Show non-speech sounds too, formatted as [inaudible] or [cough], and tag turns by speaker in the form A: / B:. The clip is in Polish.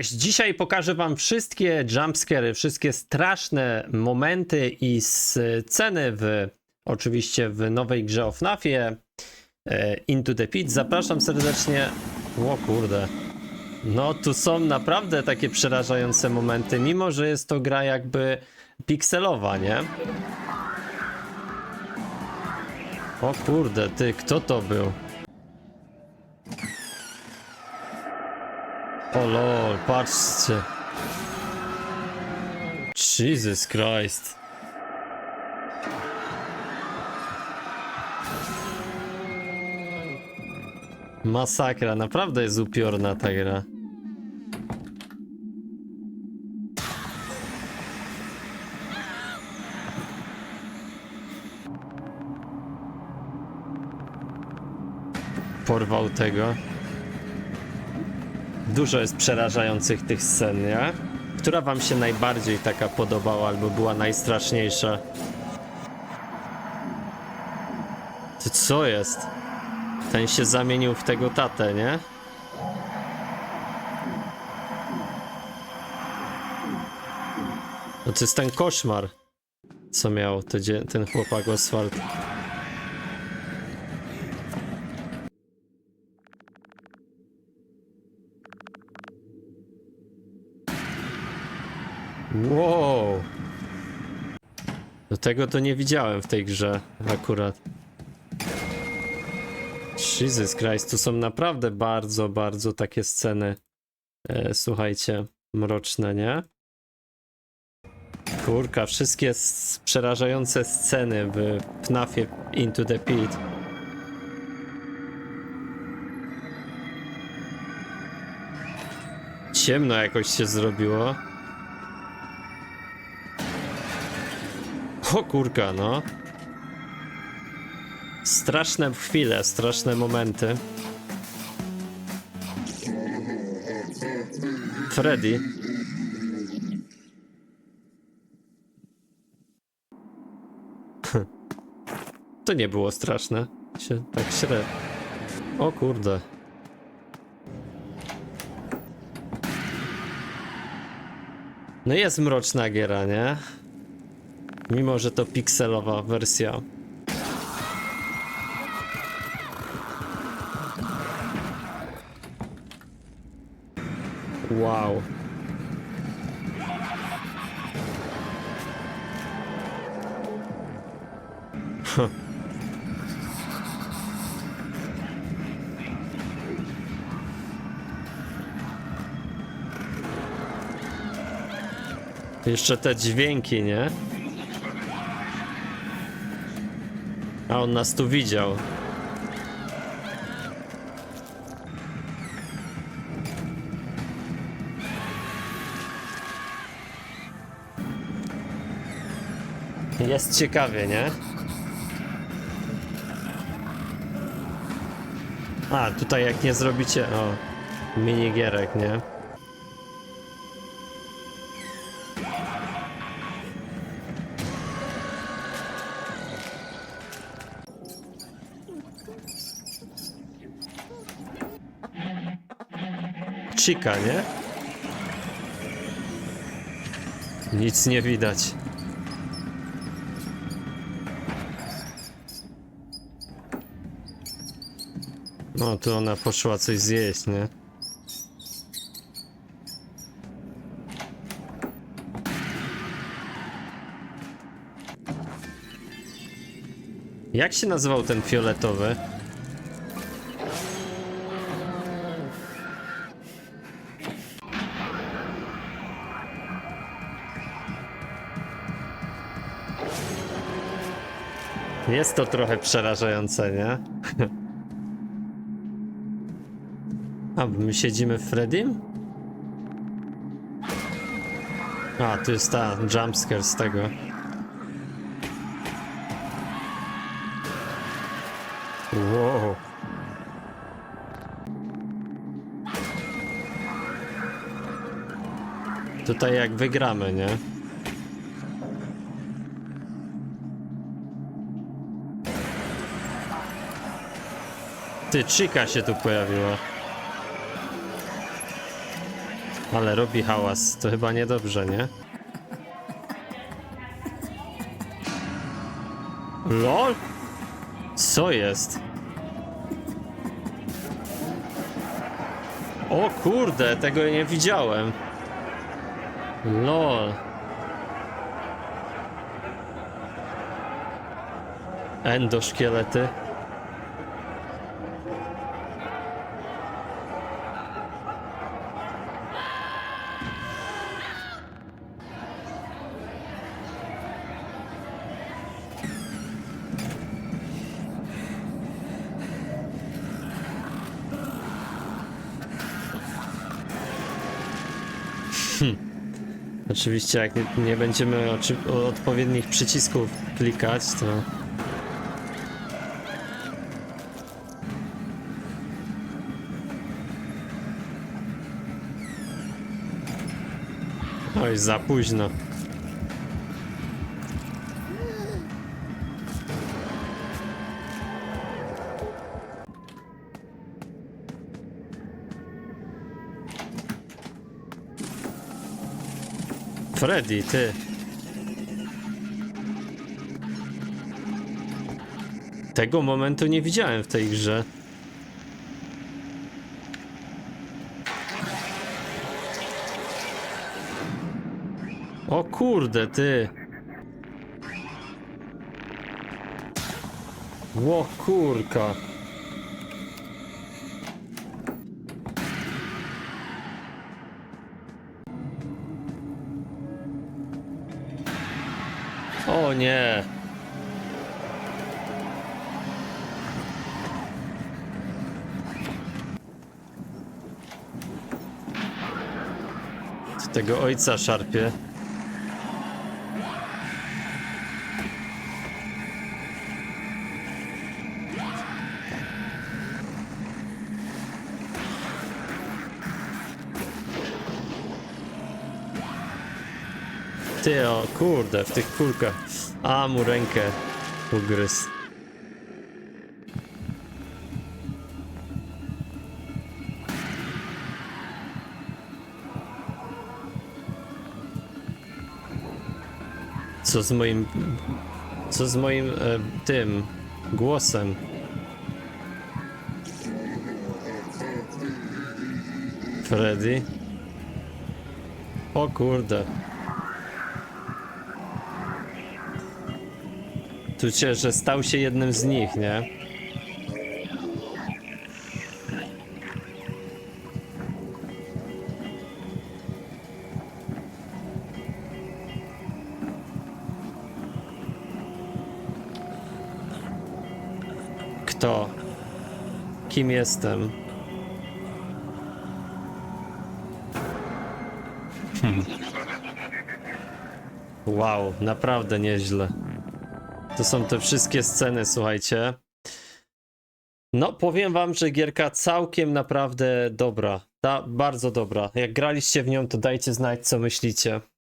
A: Cześć! Dzisiaj pokażę wam wszystkie jumpscary, wszystkie straszne momenty i sceny w oczywiście w nowej grze o FNAFie e, Into the Pit. Zapraszam serdecznie. O kurde. No tu są naprawdę takie przerażające momenty, mimo że jest to gra jakby pikselowa, nie? O kurde, ty, kto to był? O lol, patrzcie. Jesus Christ. Masakra, naprawdę jest upiorna ta gra. Porwał tego. Dużo jest przerażających tych scen, nie? Która wam się najbardziej taka podobała albo była najstraszniejsza? Ty co jest? Ten się zamienił w tego tatę, nie? No to jest ten koszmar, co miał ten chłopak Oswald. Wow! Do tego to nie widziałem w tej grze akurat. Jesus Christ, tu są naprawdę bardzo, bardzo takie sceny. E, słuchajcie, mroczne, nie? Kurka, wszystkie przerażające sceny w FNAFie Into the Pit. Ciemno jakoś się zrobiło. O kurka, no. Straszne chwile, straszne momenty. Freddy. [laughs] To nie było straszne. Się tak średnio. O kurde. No jest mroczna giera, nie? Mimo, że to pikselowa wersja. Wow. Jeszcze te dźwięki, nie? A on nas tu widział. Jest ciekawie, nie? A, tutaj jak nie zrobicie... O, minigierek, nie? Chica, nie? Nic nie widać. No, tu ona poszła coś zjeść, nie? Jak się nazywał ten fioletowy? Jest to trochę przerażające, nie? A, my siedzimy w Freddym? A, tu jest ta jumpscare z tego. Wow. Tutaj jak wygramy, nie? Ty, Chica się tu pojawiła. Ale robi hałas, to chyba niedobrze, nie? LOL? Co jest? O kurde, tego nie widziałem. LOL. Endoszkielety. Oczywiście, jak nie, nie będziemy odpowiednich przycisków klikać, to. Oj, za późno. Freddy, ty. Tego momentu nie widziałem w tej grze. O kurde, ty. Ło kurka. O nie. Tego ojca szarpie. Ty o kurde, w tych kulkach. A mu rękę ugryzł. Co z moim. Co z moim e, tym głosem? Freddy? O kurde. Tu się, że stał się jednym z nich, nie? Kto? Kim jestem? [laughs] Wow, naprawdę nieźle. To są te wszystkie sceny, słuchajcie. No, powiem wam, że gierka całkiem naprawdę dobra. Ta, bardzo dobra. Jak graliście w nią, to dajcie znać, co myślicie.